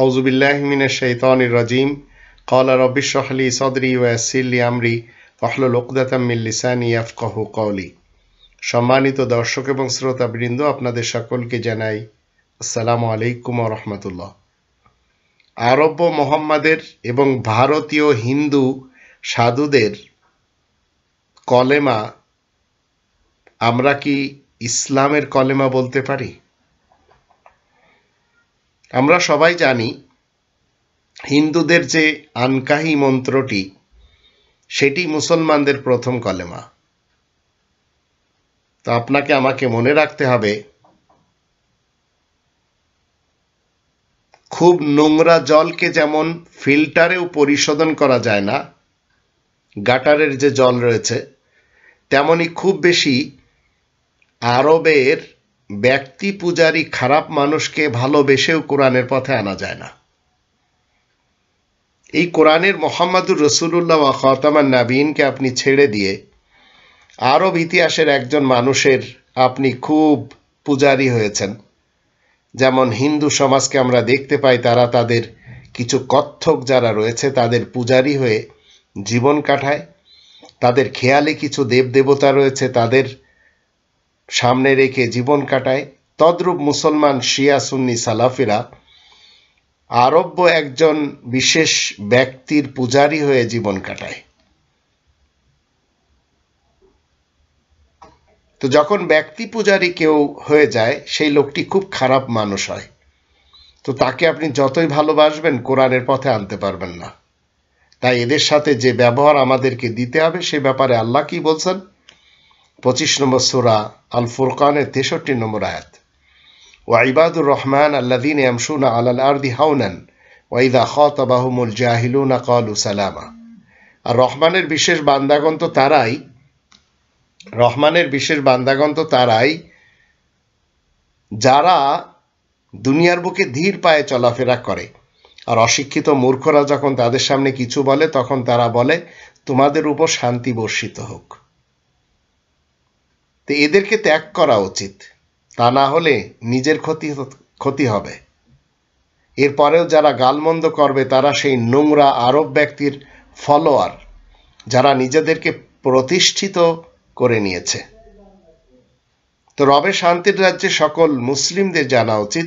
আউজুবিল্লাহমিনের শৈতানির রাজিম। কলা রবিশাহলি সদরি ওয়াসিল্লি আমরি অহলুল ওকদাতাম্মিল লিসানি আফকাহ কৌলি সম্মানিত দর্শক এবং শ্রোতাবৃন্দ, আপনাদের সকলকে জানাই আসসালামু আলাইকুম রহমতুল্লাহ। আরব্য মোহাম্মদের এবং ভারতীয় হিন্দু সাধুদের কলেমা, আমরা কি ইসলামের কলেমা বলতে পারি? আমরা সবাই জানি হিন্দুদের যে আনকাহি মন্ত্রটি, সেটি মুসলমানদের প্রথম কলেমা। তো আপনাকে আমাকে মনে রাখতে হবে, খুব নোংরা জলকে যেমন ফিল্টারেও পরিশোধন করা যায় না, গাটারের যে জল রয়েছে, তেমনি খুব বেশি আরবের ব্যক্তি পূজারী খারাপ মানুষকে ভালোবেসেও কোরআনের পথে আনা যায় না। এই কোরআনের মোহাম্মদুর রসুল্লাহ খতামান নাবিনকে আপনি ছেড়ে দিয়ে আরব ইতিহাসের একজন মানুষের আপনি খুব পূজারী হয়েছেন। যেমন হিন্দু সমাজকে আমরা দেখতে পাই, তারা তাদের কিছু কত্থক যারা রয়েছে, তাদের পূজারী হয়ে জীবন কাটায়। তাদের খেয়ালে কিছু দেবদেবতা রয়েছে, তাদের সামনে রেখে জীবন কাটায়। তদ্রূপ মুসলমান শিয়া সুন্নি সালাফিরা আরব্য একজন বিশেষ ব্যক্তির পূজারী হয়ে জীবন কাটায়। তো যখন ব্যক্তি পূজারী কেউ হয়ে যায়, সেই লোকটি খুব খারাপ মানুষ হয়। তো তাকে আপনি যতই ভালোবাসবেন, কোরআনের পথে আনতে পারবেন না। তাই এদের সাথে যে ব্যবহার আমাদেরকে দিতে হবে, সে ব্যাপারে আল্লাহ কি বলছেন? পঁচিশ নম্বর সুরা আল ফুরকানের তেষট্টি নম্বর আয়াত। ওয়াইবাদুর রহমান আল্লাদিন ইয়ামসুনা আলাল আরদি হাউনান ওয়াইদা খতাবাহুমুল জাহিলুনা কালু সালামা। আর রহমানের বিশেষ বান্দাগণ তো তারাই, রহমানের বিশেষ বান্দাগণ তো তারাই, যারা দুনিয়ার বুকে ধীর পায়ে চলাফেরা করে। আর অশিক্ষিত মূর্খরা যখন তাদের সামনে কিছু বলে, তখন তারা বলে, তোমাদের উপর শান্তি বর্ষিত হোক। তো এদেরকে ত্যাগ করা উচিত। তা না হলে নিজের ক্ষতি ক্ষতি হবে। এরপরেও যারা গালমন্দ করবে, তারা সেই নোংরা আরব ব্যক্তির ফলোয়ার, যারা নিজেদেরকে প্রতিষ্ঠিত করে নিয়েছে। তো রবে শান্তির রাজ্যে সকল মুসলিমদের জানা উচিত,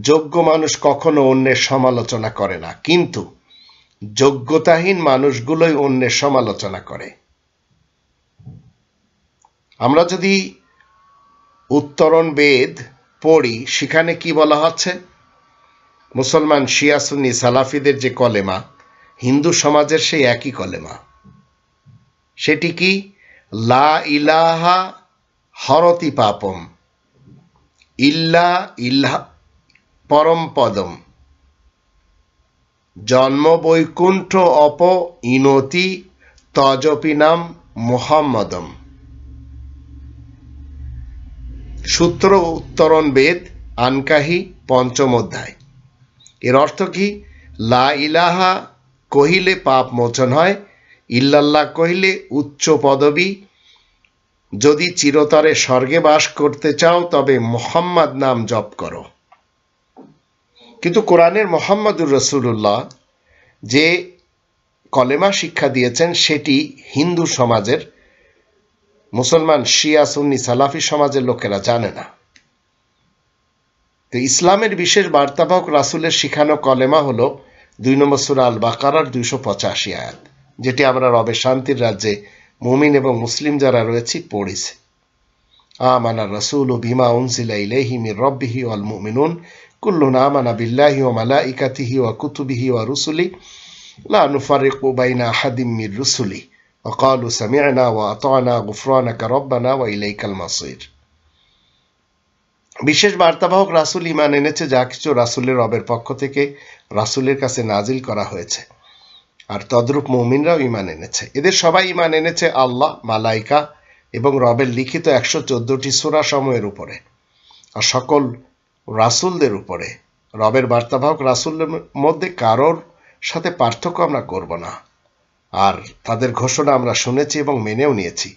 যোগ্য মানুষ কখনো অন্যের সমালোচনা করে না। কিন্তু যোগ্যতাহীন মানুষগুলোই অন্যের সমালোচনা করে। আমরা যদি উত্তরণ বেদ পড়ি, সেখানে কি বলা হচ্ছে? মুসলমান শিয়াসুন্নি সালাফিদের যে কলেমা, হিন্দু সমাজের সেই একই কলেমা। সেটি কি? লা ইলাহা হরতি পাপম, ইল্লা ইল্লা পরম পদম। জন্ম বৈকুণ্ঠ অপ ইনতি তজপিনাম মোহাম্মদম। সূত্র উত্তরণ বেদ, আনকাহি, পঞ্চম অধ্যায়। এর অর্থ কি? লা ইলাহা কহিলে পাপ মোচন হয়, ইল্লাল্লাহ কহিলে উচ্চ পদবী। যদি চিরতরে স্বর্গে বাস করতে চাও, তবে মোহাম্মদ নাম জপ করো। কিন্তু কোরআনের মোহাম্মদুর রসুল্লাহ যে কলেমা শিক্ষা দিয়েছেন, সেটি হিন্দু সমাজের মুসলমান, শিয়া, সুন্নি, সালাফি সমাজের লোকেরা জানে না। তো ইসলামের বিশেষ বার্তাবাহক রাসুলের শিখানো কলেমা হলো দুই নম্বর সুরা আল বাকারার দুইশো পঁচাশি আয়াত, যেটি আমরা রবে শান্তির রাজ্যে মুমিন এবং মুসলিম যারা রয়েছি পড়েছি। আমানা রসুল ও বিমা উনসিলা ইলেহি মির রব্বিহি ওয়াল মুমিনুন, কুল্লুন আমানা বিল্লাহি ওয়া মালাইকাতিহি ওয়া কুতুবিহি ওয়া রুসুলি, লা নুফারিকু বাইনা আহাদিম মির রুসুলি। وقالوا سمعنا وأطعنا غفرانك ربنا وإليك المصير বিশেষ বার্তাবাহক রাসুল ইমান এনেছে যা কিছু রাসুলের রবের পক্ষ থেকে রাসুলের কাছে নাজিল করা হয়েছে আর তদ্রূপ মৌমিনরাও ইমান এনেছে এদের সবাই ইমান এনেছে আল্লাহ মালাইকা এবং রবের লিখিত একশো চোদ্দটি সুরা সময়ের উপরে আর সকল রাসুলদের উপরে রবের বার্তাবাহক রাসুলের মধ্যে কারোর সাথে পার্থক্য আমরা করব না আর তাদের ঘোষণা আমরা শুনেছি এবং মেনেও নিয়েছি।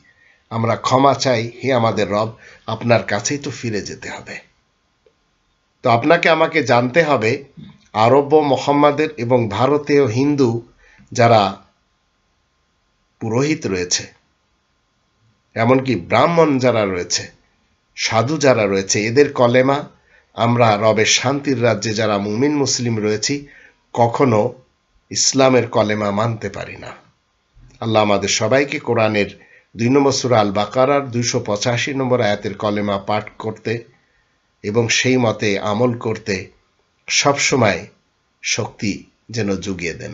আমরা ক্ষমা চাই, হে আমাদের রব, আপনার কাছেই তো ফিরে যেতে হবে। তো আপনাকে আমাকে জানতে হবে আরব্য মোহাম্মদের এবং ভারতীয় হিন্দু যারা পুরোহিত রয়েছে, এমনকি ব্রাহ্মণ যারা রয়েছে, সাধু যারা রয়েছে, এদের কলেমা, আমরা রবের শান্তির রাজ্যে যারা মুমিন মুসলিম রয়েছি, কখনো ইসলামের কলেমা মানতে পারি না। আল্লাহ আমাদের সবাইকে কোরআনের দুই নম্বর সুরা আল বাকারার দুইশো পঁচাশি নম্বর আয়াতের কলেমা পাঠ করতে এবং সেই মতে আমল করতে সবসময় শক্তি যেন জুগিয়ে দেন।